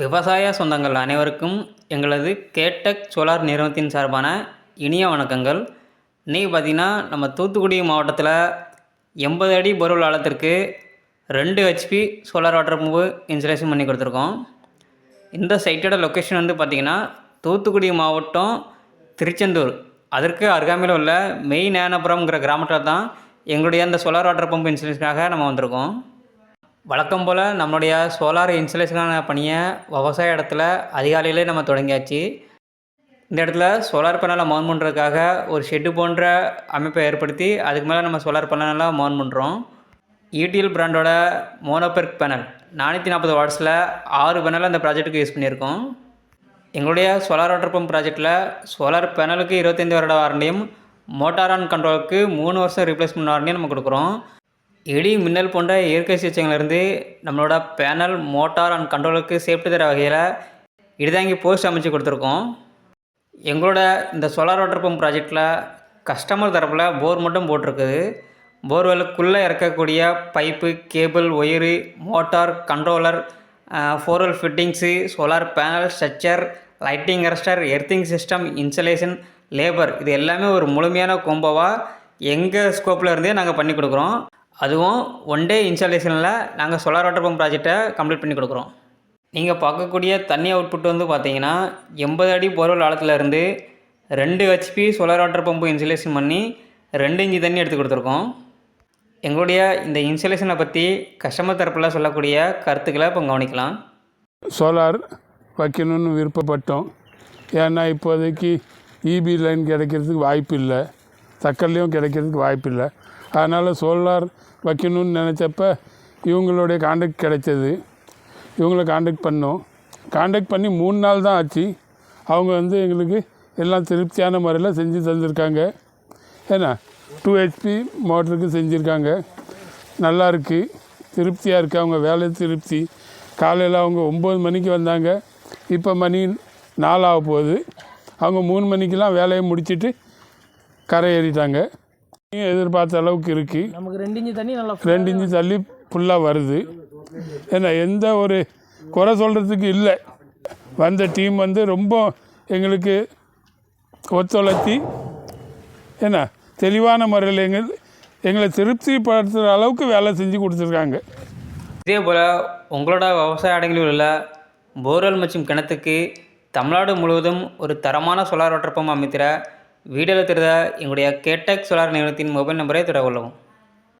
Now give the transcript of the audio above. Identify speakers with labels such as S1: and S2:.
S1: விவசாய சொந்தங்கள் அனைவருக்கும் எங்களது கேட்டக் சோலார் நிறுவனத்தின் சார்பான இனிய வணக்கங்கள். இன்றைக்கி பார்த்திங்கன்னா நம்ம தூத்துக்குடி மாவட்டத்தில் எண்பது அடி பொருள் ஆழத்திற்கு ரெண்டு HP solar water pump installation பண்ணி கொடுத்துருக்கோம். இந்த சைட்டோட லொக்கேஷன் வந்து பார்த்திங்கன்னா தூத்துக்குடி மாவட்டம் திருச்செந்தூர். அதற்கு அருகாமையில் உள்ள மெய் ஞானபுரம்ங்கிற கிராமத்தில் தான் எங்களுடைய அந்த சோலார் வாட்டர் பம்பு இன்ஸ்டலேஷனுக்காக நம்ம வந்திருக்கோம். வழக்கம் போல் நம்மளுடைய சோலார் இன்சுலேஷனான பணியை விவசாய இடத்துல அதிகாலையிலே நம்ம தொடங்கியாச்சு. இந்த இடத்துல சோலார் பேனலை மவுண்ட் பண்ணுறதுக்காக ஒரு ஷெட்டு போன்ற அமைப்பை ஏற்படுத்தி அதுக்கு மேலே நம்ம சோலார் பேனலாம் மவுண்ட் பண்ணுறோம் ஈடிஎல் பிராண்டோட மோனோபெர்க் பேனல் நானூற்றி நாற்பது வாட்ஸில் ஆறு பேனல் அந்த ப்ராஜெக்ட்டுக்கு யூஸ் பண்ணியிருக்கோம். எங்களுடைய சோலார் வாட்டர் பம்ப் ப்ராஜெக்ட்டில் சோலார் பேனலுக்கு இருபத்தைந்து வருட வாரண்டியும் மோட்டார் ஆன் கண்ட்ரோலுக்கு மூணு வருஷம் ரீப்ளேஸ்மெண்ட் வாரண்டியும் நம்ம கொடுக்குறோம். இடி மின்னல் போன்ற இயற்கை சிகிச்சைகளிலிருந்து நம்மளோட பேனல் மோட்டார் அண்ட் கண்ட்ரோலுக்கு சேஃப்டி தர வகையில் இடிதாங்கி போஸ்ட் அமைச்சு கொடுத்துருக்கோம். எங்களோட இந்த சோலார் வாட்டர் பம்ப் ப்ராஜெக்டில் கஸ்டமர் தரப்பில் போர் மட்டும் போட்டிருக்குது. போர்வெலுக்குள்ளே இறக்கக்கூடிய pipe cable wire motor controller borewell fittings solar panel structure lighting arrester earthing system insulation labour இது எல்லாமே ஒரு முழுமையான கோம்போவாக எங்கள் ஸ்கோப்பில் இருந்தே நாங்கள் பண்ணி கொடுக்குறோம். அதுவும் ஒன் டே இன்ஸ்டாலேஷனில் நாங்கள் சோலார் வாட்டர் பம்ப் ப்ராஜெக்டை கம்ப்ளீட் பண்ணி கொடுக்குறோம். நீங்கள் பார்க்கக்கூடிய தண்ணி அவுட்புட் வந்து பார்த்தீங்கன்னா எண்பது அடி போர்வெல் ஆழத்துலேருந்து ரெண்டு HP solar water pump insulation பண்ணி ரெண்டு இஞ்சி தண்ணி எடுத்து கொடுத்துருக்கோம். எங்களுடைய இந்த இன்சுலேஷனை பற்றி கஸ்டமர் தரப்பில் சொல்லக்கூடிய கருத்துக்களை இப்போ கவனிக்கலாம்.
S2: சோலார் வைக்கணும்னு விருப்பப்பட்டோம். ஏன்னா இப்போதைக்கு இபி லைன் கிடைக்கிறதுக்கு வாய்ப்பு இல்லை தக்கல்லையும் கிடைக்கிறதுக்கு வாய்ப்பு இல்லை அதனால் சோலார் வைக்கணும்னு நினச்சப்ப இவங்களுடைய காண்டாக்ட் கிடைச்சது. இவங்கள காண்டாக்ட் பண்ணோம். காண்டாக்ட் பண்ணி மூணு நாள் தான் ஆச்சு. அவங்க வந்து எங்களுக்கு எல்லாம் திருப்தியான முறையில் செஞ்சு தந்திருக்காங்க. ஏன்னா டூ ஹெச்பி மோட்டருக்கு செஞ்சுருக்காங்க. நல்லா இருக்குது திருப்தியாக இருக்குது அவங்க வேலை திருப்தி. காலையில் அவங்க ஒம்பது மணிக்கு வந்தாங்க. இப்போ மணி நாலாக போகுது. அவங்க மூணு மணிக்கெலாம் வேலையை முடிச்சுட்டு கரை ஏறிட்டாங்க. எதிர்பார்த்த அளவுக்கு இருக்குது
S3: நமக்கு ரெண்டு இன்ச்சு தண்ணி நல்லா
S2: ரெண்டு இன்ச்சு தள்ளி ஃபுல்லாக வருது. ஏன்னா எந்த ஒரு குறை சொல்கிறதுக்கு இல்லை. வந்த டீம் வந்து ரொம்ப எங்களுக்கு ஒத்துழைச்சி என்ன தெளிவான முறையில் எங்கள் எங்களை திருப்திப்படுத்துகிற அளவுக்கு வேலை செஞ்சு கொடுத்துருக்காங்க.
S1: இதே போல் உங்களோட விவசாய இடங்களில் உள்ள போர்வெல் மற்றும் கிணத்துக்கு தமிழ்நாடு முழுவதும் ஒரு தரமான சோலார் வாட்டர் பம்ப் அமைத்திட வீடியோவில் தெரிந்த எங்களுடைய கேடெக் சோலார் நிறுவனத்தின் மொபைல் நம்பரை தொடர்பு கொள்ளவும்